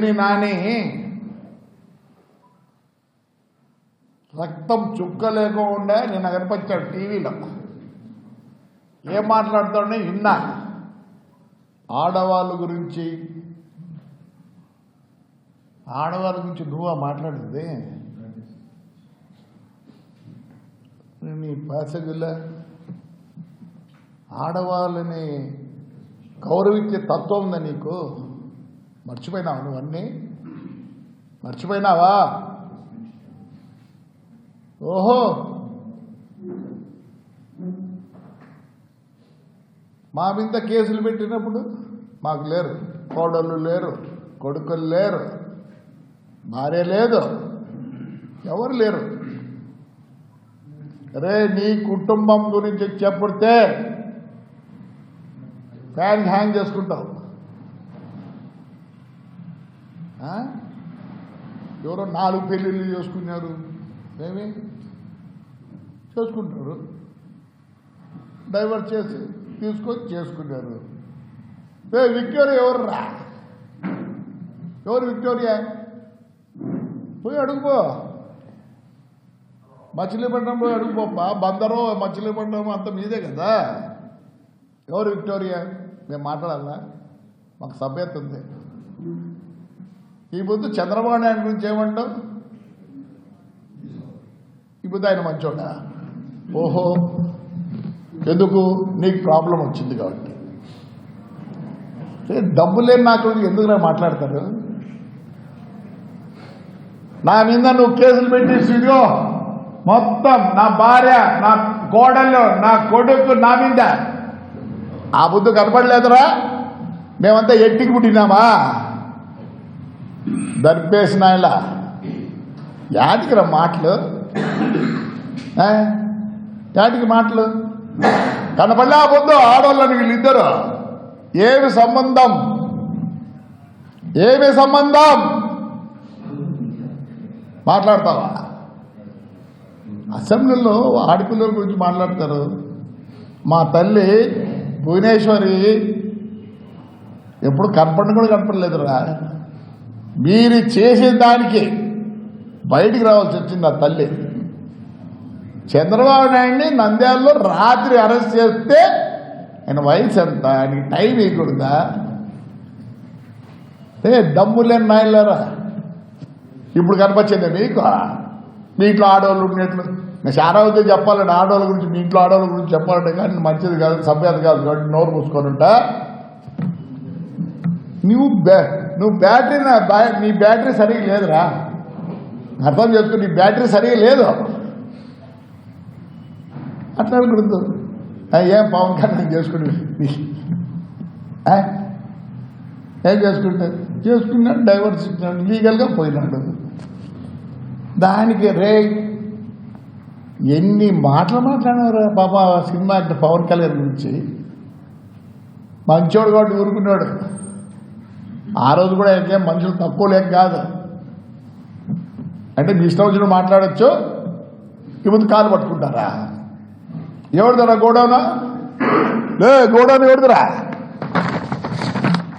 నీ నాని రక్తం చుక్క లేకుండా నిన్న కనిపించాడు టీవీలో. ఏం మాట్లాడుతాడో విన్నా. ఆడవాళ్ళ గురించి. ఆడవాళ్ళ గురించి నువ్వా మాట్లాడింది? నీ పాసగుల ఆడవాళ్ళని గౌరవించే తత్వం ఉందా నీకు? మర్చిపోయినావా నువ్వన్నీ మర్చిపోయినావా? ఓహో! మా మీద కేసులు పెట్టినప్పుడు మాకు లేరు కోడళ్ళు లేరు కొడుకులు లేరు భార్య లేదు ఎవరు లేరు. అరే నీ కుటుంబం గురించి చెప్పుడితే ఫ్యాన్ హ్యాంగ్ చేసుకుంటావు. ఎవరో నాలుగు పెళ్ళిళ్ళు చేసుకున్నారు. ఏమి చేసుకుంటారు డైవర్ట్ చేసి తీసుకొని చేసుకున్నారు. ఏ విక్టోరియా ఎవరు రా? ఎవరు విక్టోరియా? పోయి అడుగుపో. మచిలీపట్నం పోయి అడుగుపోప్పా బందరో మచిలీపట్నం అంత మీదే కదా. ఎవరు విక్టోరియా? మేము మాట్లాడాలా? మాకు సభ్యత ఉంది. ఈ పొద్దు చంద్రబాబు నాయుడు గురించి ఏమంటావు? ఈ పొద్దు ఆయన మంచోడా? ఓహో ఎందుకు? నీకు ప్రాబ్లం వచ్చింది కాబట్టి. ఏ, డబ్బు లేని నాకు ఎందుకురా మాట్లాడతారు నా మీద నువ్వు కేసులు పెట్టి స్టూడియో మొత్తం నా భార్య నా కోడలు నా కొడుకు నా మీద. ఆ బుద్ధు కనపడలేదురా? మేమంతా ఎట్టికి పుట్టినామా? దరిపేసిన ఇలా యాటికిరా మాటలు యాటికి మాటలు? కనపడలే పొద్దు ఆడవాళ్ళని వీళ్ళిద్దరు. ఏమి సంబంధం? ఏమి సంబంధం? మాట్లాడతావా? అసెంబ్లీలో ఆడపిల్లల గురించి మాట్లాడతారు. మా తల్లి భువనేశ్వరి ఎప్పుడు కనపడిన కూడా కనపడలేదురా. మీరు చేసే దానికి బయటికి రావాల్సి వచ్చింది ఆ తల్లి. చంద్రబాబు నాయుడిని నంద్యాలలో రాత్రి అరెస్ట్ చేస్తే ఆయన వయసు ఎంత? ఆయనకి టైం ఇవ్వకూడదా ఏ దమ్ము లేని ఇప్పుడు కనపచ్చింది మీకు మీ ఇంట్లో ఆడవాళ్ళు ఉండేట్లు నేను చాలా చెప్పాలండి ఆడవాళ్ళ గురించి మీ ఇంట్లో ఆడవాళ్ళ గురించి చెప్పాలంటే కానీ మంచిది కాదు సభ్యత కాదు కాబట్టి నోరు మూసుకొని ఉంటా. నువ్వు బ్యా నువ్వు బ్యాటరీ నా నీ బ్యాటరీ సరిగా లేదురా. అర్థం చేసుకో నీ బ్యాటరీ సరిగా లేదు. అట్లా అనుకుంటు. ఏం పవన్ కళ్యాణ్ చేసుకుని ఏం చేసుకుంటే? చేసుకున్నాడు డైవర్స్ ఇచ్చినాడు లీగల్గా పోయినాడు. దానికి రే ఎన్ని మాటలు మాట్లాడారు బాబా సినిమా పవన్ కళ్యాణ్ గురించి? మంచోడు కాబట్టి ఊరుకున్నాడు. ఆ రోజు కూడా ఇంకేం మనుషులు తక్కువ లేక కాదు. అంటే మీ ఇష్టం వచ్చిన మాట్లాడచ్చు. ఇప్పుడు కాలు పట్టుకుంటారా? ఎవరిదరా గోడౌనా? లే గోడౌన్ ఎవరిదిరా?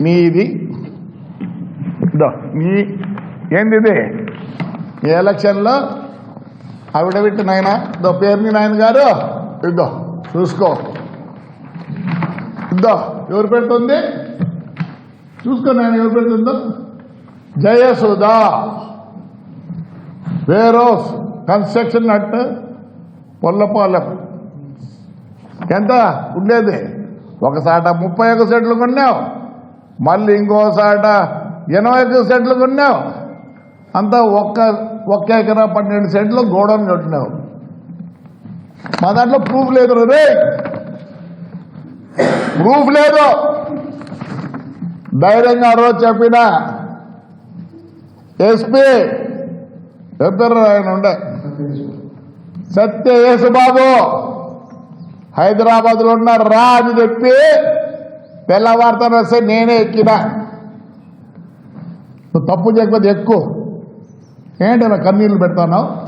నీది. ఇదో నీ ఏంది ఇది ఈ ఎలక్షన్లో అవిడవిట్టి నాయన ఇదో పేరుని నాయన గారు ఇద్దో చూసుకో. ఇద్దో ఎవరు పెడుతుంది? చూసుకో నేను ఎవరు పెడుతుందో? జయసుధా. వేరోస్ కన్స్ట్రక్షన్ అట్ పొల్లపాలెం ఎంత? ఉండేది. ఒక సాట ముప్పై ఒక సెట్లు కొన్నావు. మళ్ళీ ఇంకోసాట ఎనభై ఒక సెట్లు కొన్నావు. అంతా ఒక్క ఒక్క ఎకరా పన్నెండు సెంట్లు గోడౌన్ కట్టినావు. మా దాంట్లో ప్రూఫ్ లేదు రే. ప్రూఫ్ లేదు. ధైర్యంగా ఆ రోజు చెప్పిన. ఎస్పీ చెప్పారు ఆయన ఉండే. సత్య యేసుబాబు హైదరాబాద్లో ఉన్న రా అని చెప్పి తెల్లవారుతాను వస్తే నేనే ఎక్కిన. నువ్వు తప్పు చేయకపోతే ఎక్కువ. ఏంటి నా కన్నీళ్ళు పెడతాను?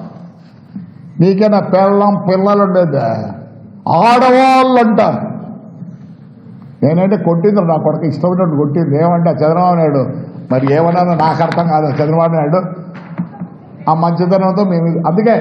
నీకైనా పిల్లం పిల్లలు ఉండేది ఆడవాళ్ళు అంట నేనంటే కొట్టింది నా కొడుకు ఇష్టమైనట్టు కొట్టింది. ఏమంటే చంద్రబాబు నాయుడు మరి ఏమన్నా నాకు అర్థం కాదు చంద్రబాబు నాయుడు. ఆ మంచితనంతో మేము అందుకే